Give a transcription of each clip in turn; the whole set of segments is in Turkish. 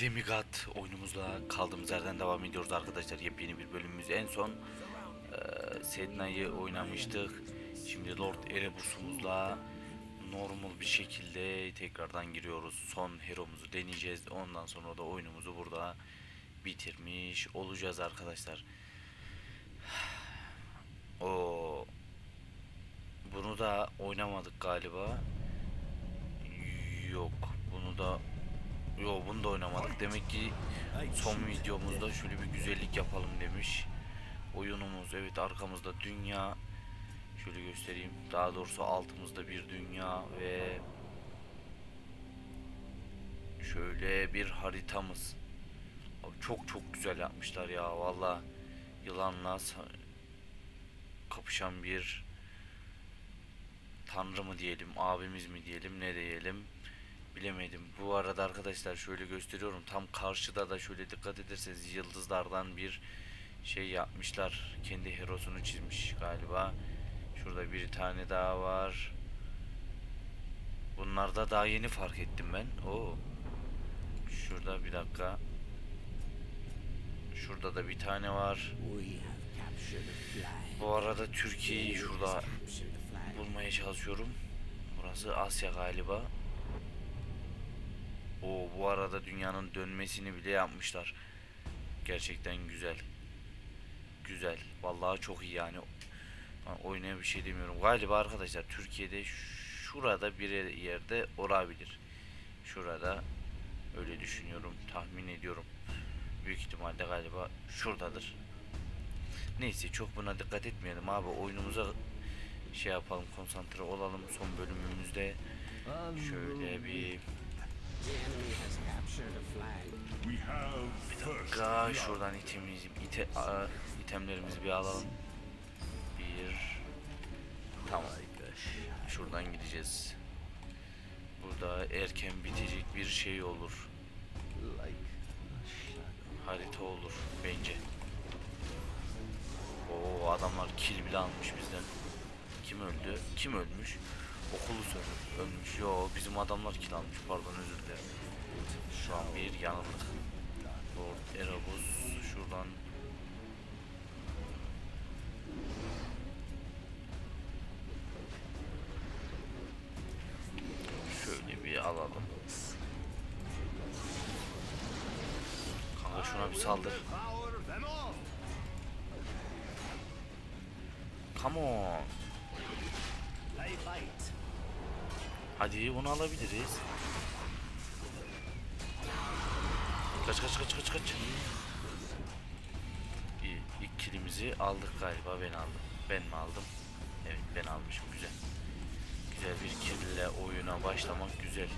Demigod oyunumuzla kaldığımız yerden devam ediyoruz arkadaşlar. Yepyeni bir bölümümüz. En son e, Sedna'yı oynamıştık. Şimdi Lord Erebus'umuzla normal bir şekilde tekrardan giriyoruz. Son hero'muzu deneyeceğiz. Ondan sonra da oyunumuzu burada bitirmiş olacağız arkadaşlar. O bunu da oynamadık galiba. Yok, bunu da Yo bunu da oynamadık. Demek ki son videomuzda şöyle bir güzellik yapalım demiş. Oyunumuz evet arkamızda dünya. Şöyle göstereyim. Daha doğrusu altımızda bir dünya ve şöyle bir haritamız. Abi çok çok güzel yapmışlar ya valla. Yılanla kapışan bir tanrı mı diyelim, abimiz mi diyelim, ne diyelim bilemedim. Bu arada arkadaşlar şöyle gösteriyorum. Tam karşıda da şöyle dikkat ederseniz yıldızlardan bir şey yapmışlar. Kendi herosunu çizmiş galiba. Şurada bir tane daha var. Bunlarda daha yeni fark ettim ben. Oo. Şurada bir dakika. Şurada da bir tane var. Bu arada Türkiye'yi şurada bulmaya çalışıyorum. Burası Asya galiba. O bu arada dünyanın dönmesini bile yapmışlar. Gerçekten güzel. Güzel. Vallahi çok iyi yani. Oynaya bir şey demiyorum. Galiba arkadaşlar Türkiye'de şurada bir yerde olabilir. Şurada öyle düşünüyorum. Tahmin ediyorum. Büyük ihtimalle galiba şuradadır. Neyse çok buna dikkat etmeyelim abi. Oyunumuza şey yapalım konsantre olalım son bölümümüzde. Şöyle bir The enemy has captured a flag. We have first Ga şuradan itemimizi, ite, itemlerimizi bir alalım. Bir. Tamam. Şuradan gideceğiz. Burada erken bitecek bir şey olur. Harita olur bence. Oo adamlar kill bile almış bizden. Kim öldü? Kim ölmüş? Okulu söyle ölmüş. Yo bizim adamlar kill almış. Pardon özür dilerim. Şu an bir yanıldık. Lord Erebus şuradan şöyle bir alalım. Kanka şuna bir saldır. Come on. Hadi bunu alabiliriz. Kaç kaç kaç kaç kaç. İyi, ilk kilimizi aldık galiba ben aldım. Ben mi aldım? Evet ben almışım güzel. Güzel bir kille oyuna başlamak güzel.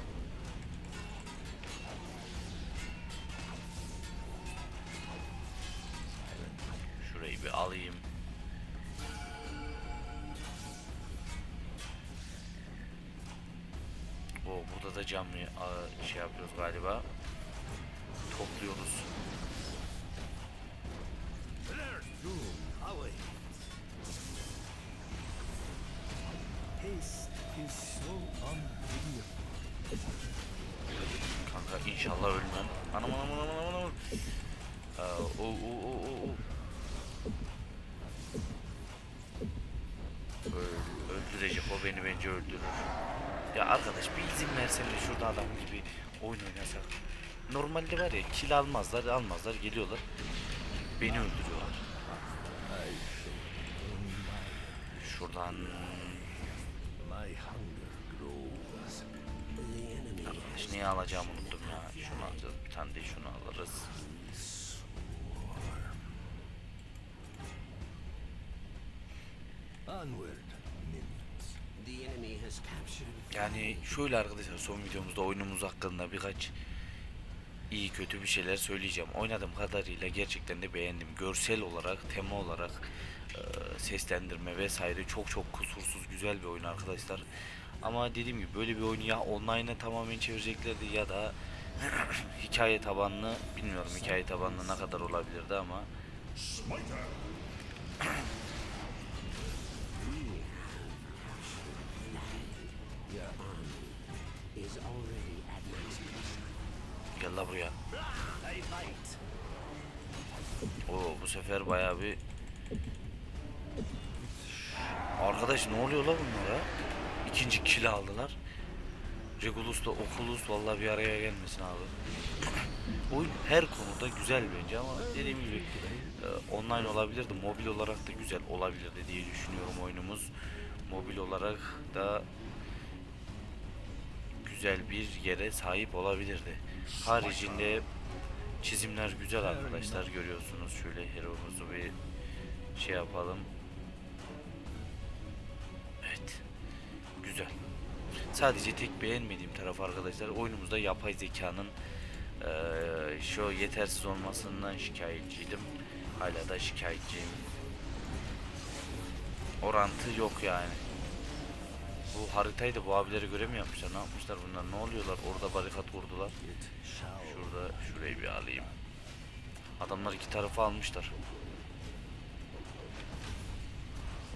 İs so undignified. Kanka inşallah ölmem. Anam anam anam anam anam. Aa, o o o o o. Öl, öldürecek o beni bence öldürür. Ya arkadaş bir izin versen de şurada adam gibi oyun oynasak. Normalde var ya kill almazlar almazlar geliyorlar. Beni öldürüyorlar. Şuradan neyi alacağımı unuttum ya. Şunu alacağız. Bir tane de şunu alırız. Yani şöyle arkadaşlar son videomuzda oyunumuz hakkında birkaç iyi kötü bir şeyler söyleyeceğim. Oynadığım kadarıyla gerçekten de beğendim. Görsel olarak, tema olarak, e, seslendirme vesaire çok çok kusursuz güzel bir oyun arkadaşlar. Ama dediğim gibi böyle bir oyunu ya online'a tamamen çevireceklerdi ya da hikaye tabanlı bilmiyorum hikaye tabanlı ne kadar olabilirdi ama. Gel la buraya. Oo bu sefer bayağı bir Arkadaş ne oluyor la bunlara? İkinci kill aldılar. Regulus'la Oculus vallahi bir araya gelmesin abi. Oyun her konuda güzel bence ama dediğim gibi e, online olabilirdi, mobil olarak da güzel olabilirdi diye düşünüyorum oyunumuz. Mobil olarak da güzel bir yere sahip olabilirdi. Haricinde çizimler güzel arkadaşlar görüyorsunuz. Şöyle hero'muzu bir şey yapalım. Güzel. Sadece tek beğenmediğim taraf arkadaşlar oyunumuzda yapay zekanın eee, şu yetersiz olmasından şikayetçiydim. Hala da şikayetçiyim. Orantı yok yani. Bu haritayı da bu abileri göre mi yapmışlar? Ne yapmışlar bunlar? Ne oluyorlar? Orada barikat kurdular. Şurada şurayı bir alayım. Adamlar iki tarafı almışlar.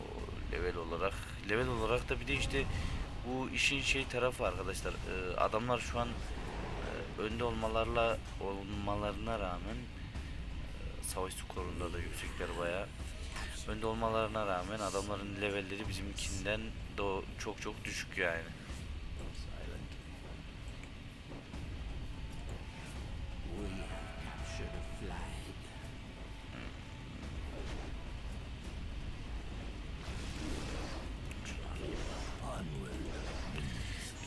O level olarak. Level olarak da bir de işte bu işin şey tarafı arkadaşlar. Ee, adamlar şu an e, önde olmalarla olmalarına rağmen e, savaş skorunda da yüksekler bayağı. Önde olmalarına rağmen adamların levelleri bizimkinden de çok çok düşük yani.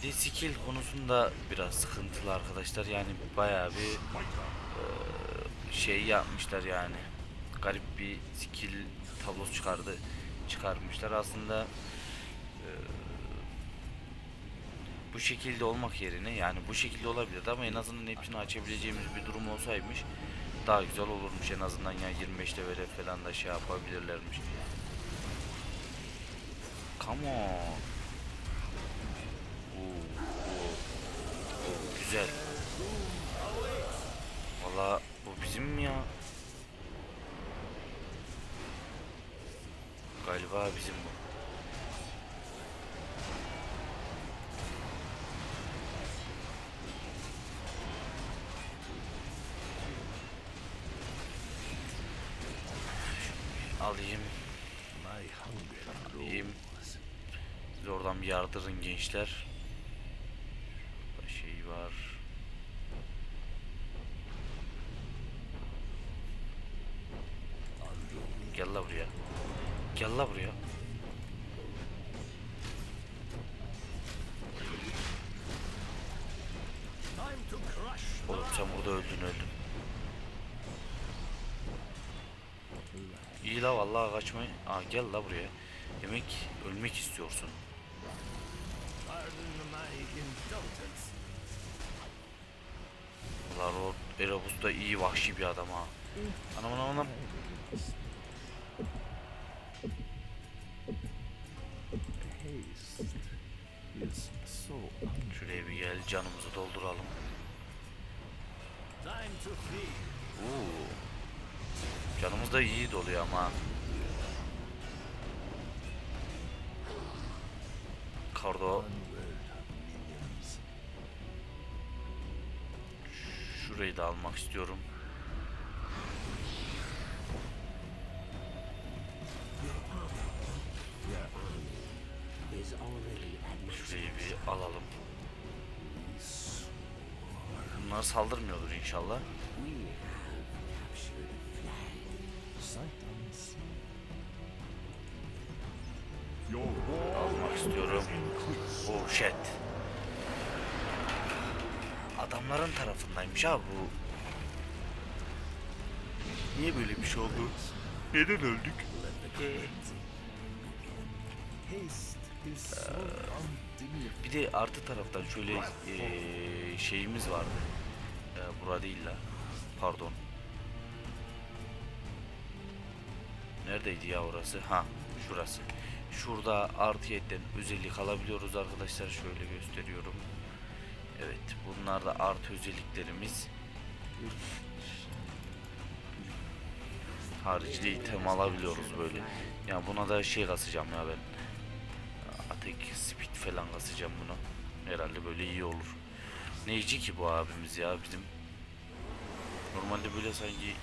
Bir de skill konusunda biraz sıkıntılı arkadaşlar. Yani bayağı bir eee, şey yapmışlar yani. Garip bir skill tablosu çıkardı çıkarmışlar. Aslında eee, bu şekilde olmak yerine yani bu şekilde olabilirdi ama en azından hepsini açabileceğimiz bir durum olsaymış daha güzel olurmuş en azından ya 25 levele falan da şey yapabilirlermiş. Come on. Güzel. Valla bu bizim mi ya? Galiba bizim bu. Alayım. Grows. Siz oradan bir yardırın gençler. Şurada şey var. Gel la buraya. Gel la buraya. Oğlum sen burada öldün öldün. İyi la vallahi kaçmayı. Aa gel la buraya. Demek ölmek istiyorsun. Valla o Erebus da iyi vahşi bir adam ha. Anam anam anam. Canımızı dolduralım. Oo. Canımız da iyi doluyor ama. Kardo şurayı da almak istiyorum. Your war Almak istiyorum. Oh shit. Adamların tarafındaymış ha bu. Niye böyle bir şey oldu? Neden öldük? Undignified. Bir de artı taraftan şöyle eee, şeyimiz vardı. Eee burada değil la. Pardon. Neredeydi ya orası? Ha, şurası. Şurada artı yetten özellik alabiliyoruz arkadaşlar. Şöyle gösteriyorum. Evet, bunlar da artı özelliklerimiz. Haricinde item alabiliyoruz böyle. Ya buna da şey kasacağım ya ben. Atek speed falan kasacağım buna. Herhalde böyle iyi olur. Neyci ki bu abimiz ya bizim. Normalde böyle sanki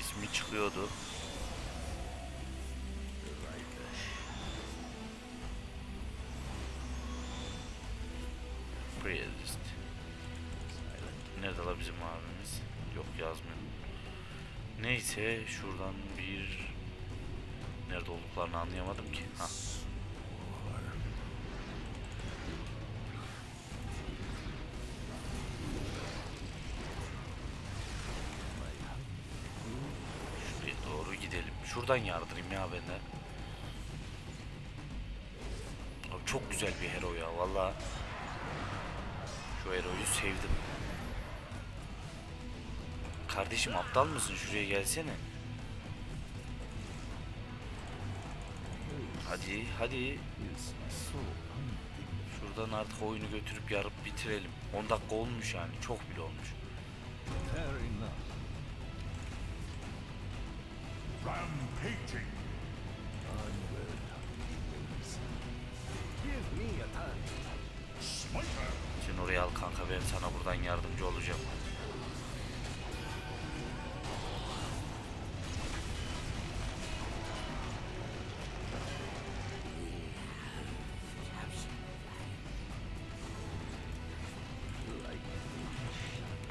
ismi çıkıyordu. Priest. Nerede la bizim abimiz? Yok yazmıyor. Neyse şuradan bir nerede olduklarını anlayamadım ki. Ha. Şuradan yardırayım ya ben de. Abi çok güzel bir hero ya valla. Şu heroyu sevdim. Kardeşim aptal mısın? Şuraya gelsene. Hadi hadi. Şuradan artık oyunu götürüp yarıp bitirelim. 10 dakika olmuş yani. Çok bile olmuş. Rampaging. Onward. Give me a. Smiter. Sen oraya al kanka ben sana buradan yardımcı olacağım.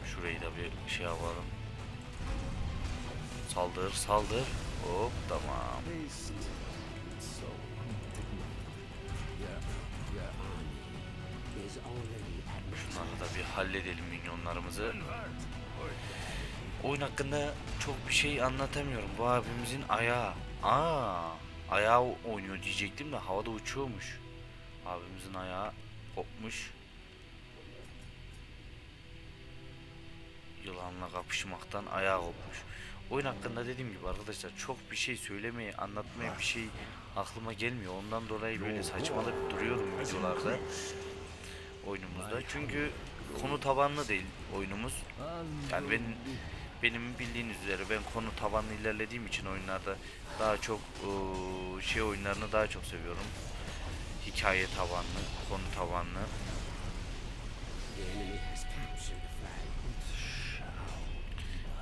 Şurayı da bir şey yapalım. Saldır saldır. Hop tamam. Şunları da bir halledelim minyonlarımızı. Oyun hakkında çok bir şey anlatamıyorum. Bu abimizin ayağı. Aa, ayağı oynuyor diyecektim de havada uçuyormuş. Abimizin ayağı kopmuş. Yılanla kapışmaktan ayağı kopmuş. Oyun hakkında dediğim gibi arkadaşlar çok bir şey söylemeye, anlatmaya bir şey aklıma gelmiyor. Ondan dolayı böyle saçmalık duruyorum videolarda. Oyunumuzda. Çünkü konu tabanlı değil oyunumuz. Yani ben benim bildiğiniz üzere ben konu tabanlı ilerlediğim için oyunlarda daha çok eee, şey oyunlarını daha çok seviyorum. Hikaye tabanlı, konu tabanlı.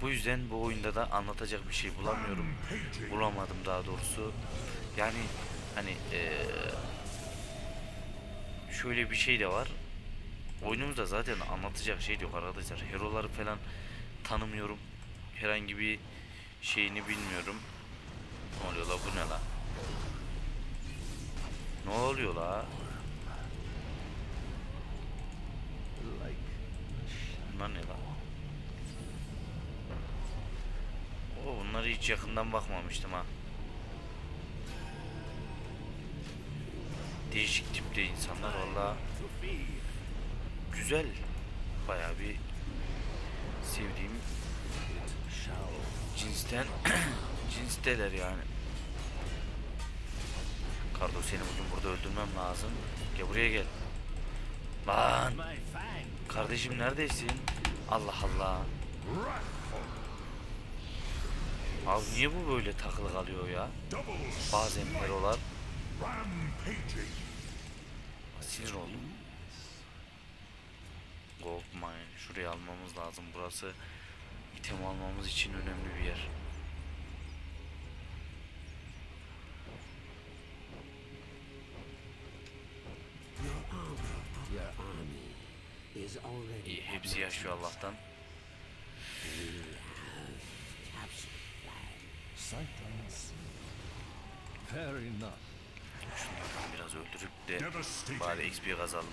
Bu yüzden bu oyunda da anlatacak bir şey bulamıyorum. Bulamadım daha doğrusu. Yani hani eee, şöyle bir şey de var. Oyunumuzda zaten anlatacak şey yok arkadaşlar. Hero'ları falan tanımıyorum. Herhangi bir şeyini bilmiyorum. Ne oluyor la bu ne la? Ne oluyor la? Bunlar ne la? Oo, bunları hiç yakından bakmamıştım ha. Değişik tipte insanlar valla güzel. Bayağı bir sevdiğim cinsten cinsteler yani. Kardo seni bugün burada öldürmem lazım. Gel buraya gel. Lan kardeşim neredesin? Allah Allah. Abi niye bu böyle takılı kalıyor ya? Bazen herolar sinir oldum. Gold mine. Şuraya almamız lazım. Burası item almamız için önemli bir yer. İyi, hepsi yaşıyor Allah'tan. Captured the flag. sight unseen. Fair enough. Şunlardan biraz öldürüp de bari XP kazalım.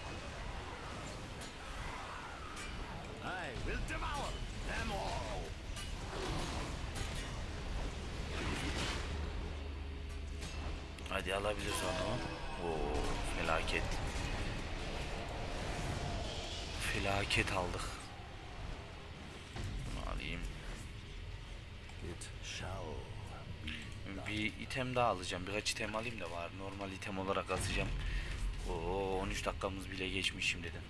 I will devour them all. Hadi alabiliriz onu. Oo, felaket. Felaket aldık. Bunu alayım. It shall Bir item daha alacağım. Birkaç item alayım da var. Normal item olarak atacağım. Oo 13 dakikamız bile geçmiş şimdiden.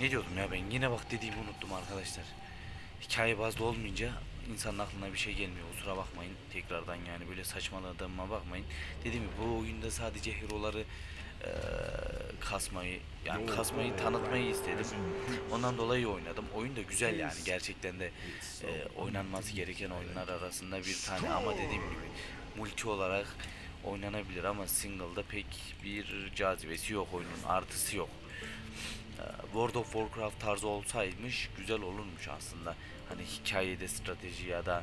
Ne diyordum ya ben? Yine bak dediğimi unuttum arkadaşlar. Hikaye bazlı olmayınca insanın aklına bir şey gelmiyor. Kusura bakmayın. Tekrardan yani böyle saçmaladığıma bakmayın. Dediğim gibi bu oyunda sadece hero'ları eee, kasmayı yani kasmayı tanıtmayı istedim. Ondan dolayı oynadım. Oyun da güzel yani gerçekten de eee, oynanması gereken oyunlar arasında bir tane ama dediğim gibi multi olarak oynanabilir ama single'da pek bir cazibesi yok oyunun artısı yok. Eee, World of Warcraft tarzı olsaymış güzel olurmuş aslında. Hani hikayede strateji ya da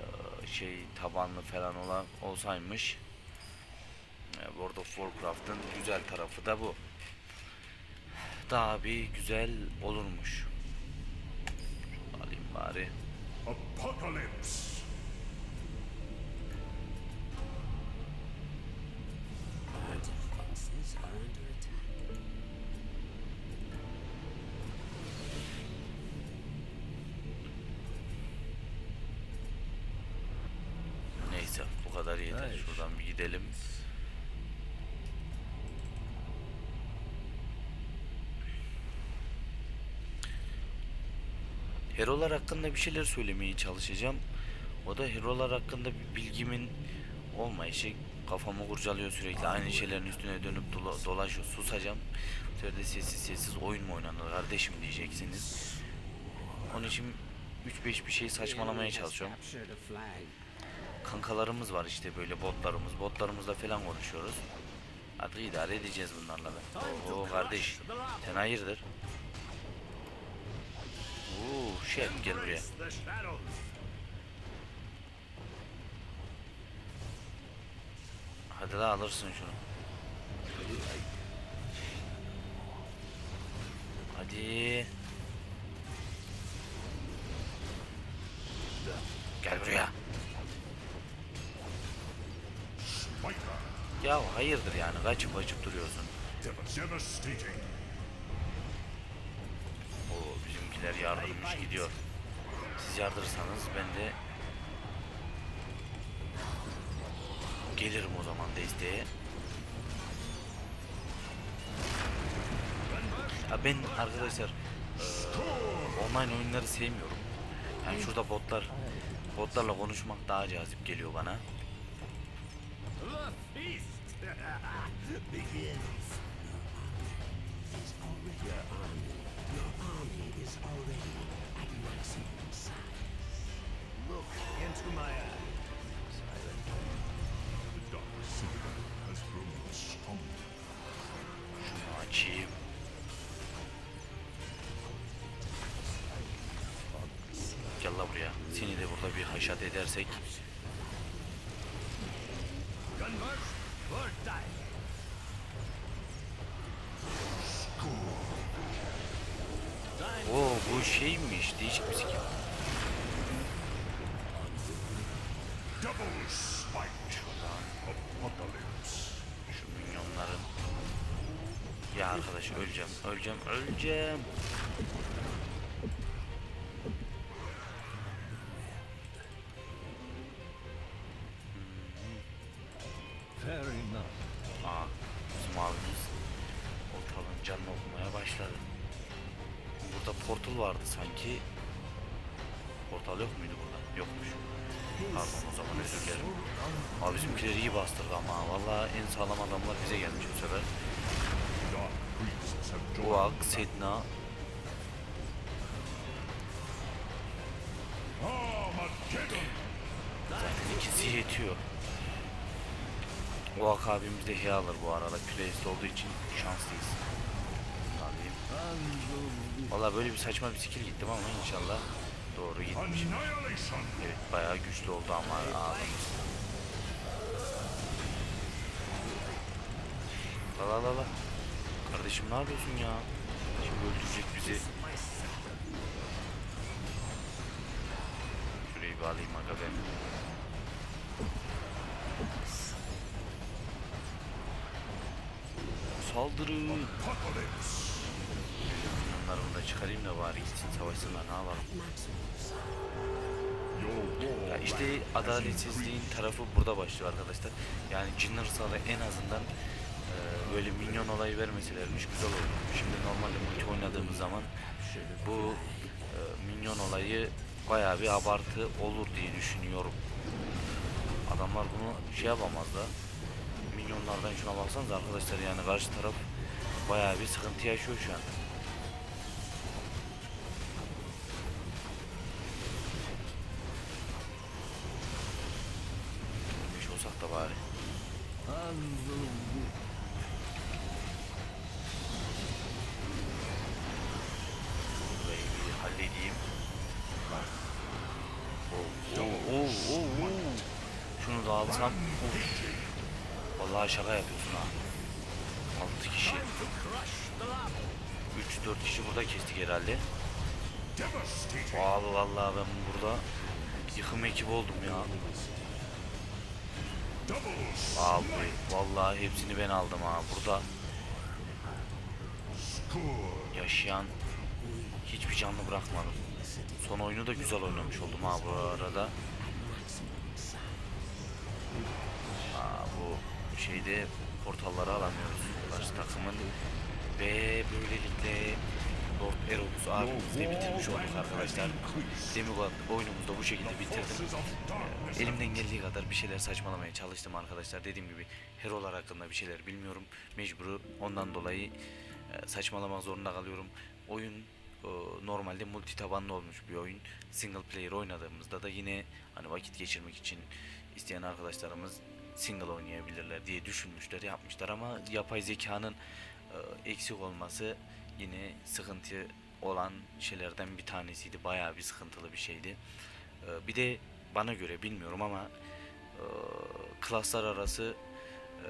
eee, şey tabanlı falan olan olsaymış. World of Warcraft'ın güzel tarafı da bu. Daha bir güzel olurmuş. Alayım bari. Apocalypse. Neyse bu kadar yeter. Şuradan bir gidelim. Hero'lar hakkında bir şeyler söylemeye çalışacağım. O da hero'lar hakkında bir bilgimin olmayışı kafamı kurcalıyor sürekli. Aynı şeylerin üstüne dönüp dola- dolaşıyor. Susacağım. Bu sefer de sessiz sessiz oyun mu oynanır kardeşim diyeceksiniz. Onun için 3-5 bir şey saçmalamaya çalışıyorum kankalarımız var işte böyle botlarımız. Botlarımızla falan konuşuyoruz. Artık idare edeceğiz bunlarla da. Oo kardeş. Sen hayırdır? Oo şey gel buraya. Hadi la alırsın şunu. Hadi. Gel buraya. Ya hayırdır yani kaçıp kaçıp duruyorsun. Devastating. Oo bizimkiler yardırmış gidiyor. Siz yardırırsanız ben de gelirim o zaman desteğe. Ya ben arkadaşlar online oyunları sevmiyorum. Yani şurada botlar botlarla konuşmak daha cazip geliyor bana. Is already at maximum size. Look into my eyes. The dark secret has grown stronger. Şunu açayım. Gel la buraya. Seni de burada bir haşat edersek. Or die. Oo bu şeymiş. Değişik bir. Apocalypse. Şu minyonların. Ya arkadaş öleceğim. Öleceğim. Öleceğim. Sanki. Portal yok muydu burada? Yokmuş. Pardon o zaman özür dilerim. Abi bizimkiler iyi bastırdı ama vallahi en sağlam adamlar bize gelmiş bu sefer. Buak, Sedna, zaten ikisi yetiyor. Buak abimiz de he alır bu arada. Playlist olduğu için şanslıyız. Valla böyle bir saçma bir skill gittim ama inşallah doğru gitmiş. Evet bayağı güçlü oldu ama abimiz. La la la la. Kardeşim ne yapıyorsun ya? Şimdi öldürecek bizi. Şurayı bir alayım aga ben. Saldırın. Bunları çıkarayım da bari gitsin savaşsınlar ne yapalım. Ya işte adaletsizliğin tarafı burada başlıyor arkadaşlar. Yani Jinners'a en azından e, böyle minyon olayı vermeselermiş güzel olur. Şimdi normalde multi oynadığımız zaman bu e, minyon olayı bayağı bir abartı olur diye düşünüyorum. Adamlar bunu şey yapamazlar. Minyon minyonlardan şuna baksanıza arkadaşlar yani karşı taraf bayağı bir sıkıntı yaşıyor şu an. Vallahi hepsini ben aldım ha. Burada yaşayan hiçbir canlı bırakmadım. Son oyunu da güzel oynamış oldum ha bu arada. Aa, bu şeyde portalları alamıyoruz karşı takımın ve böylelikle Lord Eros abimizi de bitirmiş olduk arkadaşlar. Demigod oyunumuzu da bu şekilde bitirdim. Darkness. Elimden geldiği kadar bir şeyler saçmalamaya çalıştım arkadaşlar. Dediğim gibi herolar hakkında bir şeyler bilmiyorum. Mecburu ondan dolayı e, saçmalamak zorunda kalıyorum. Oyun e, normalde multi tabanlı olmuş bir oyun. Single player oynadığımızda da yine hani vakit geçirmek için isteyen arkadaşlarımız single oynayabilirler diye düşünmüşler, yapmışlar ama yapay zekanın e, eksik olması yine sıkıntı olan şeylerden bir tanesiydi. Bayağı bir sıkıntılı bir şeydi. E, bir de bana göre bilmiyorum ama e, klaslar arası e,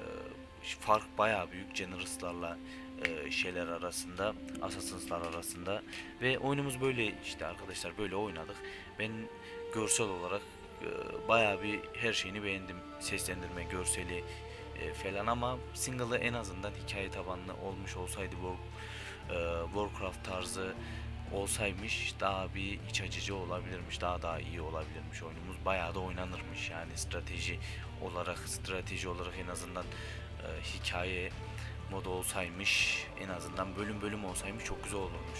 fark bayağı büyük Generous'larla e, şeyler arasında, Assassins'lar arasında ve oyunumuz böyle işte arkadaşlar böyle oynadık. Ben görsel olarak e, bayağı bir her şeyini beğendim. Seslendirme, görseli falan ama single'ı en azından hikaye tabanlı olmuş olsaydı bu e, Warcraft tarzı olsaymış daha bir iç açıcı olabilirmiş. Daha daha iyi olabilirmiş oyunumuz. Bayağı da oynanırmış yani strateji olarak strateji olarak en azından e, hikaye modu olsaymış en azından bölüm bölüm olsaymış çok güzel olurmuş.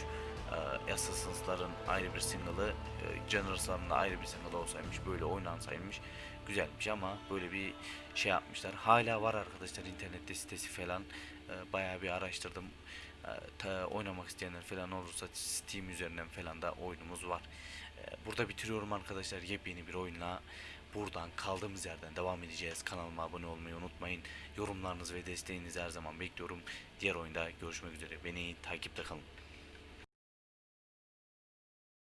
E, Assassins'ların ayrı bir single'ı, e, Generous'ların da ayrı bir single olsaymış böyle oynansaymış güzelmiş ama böyle bir şey yapmışlar. Hala var arkadaşlar internette sitesi falan. E, bayağı bir araştırdım. E, oynamak isteyenler falan olursa Steam üzerinden falan da oyunumuz var. E, burada bitiriyorum arkadaşlar yepyeni bir oyunla. Buradan kaldığımız yerden devam edeceğiz. Kanalıma abone olmayı unutmayın. Yorumlarınızı ve desteğinizi her zaman bekliyorum. Diğer oyunda görüşmek üzere. Beni takipte kalın.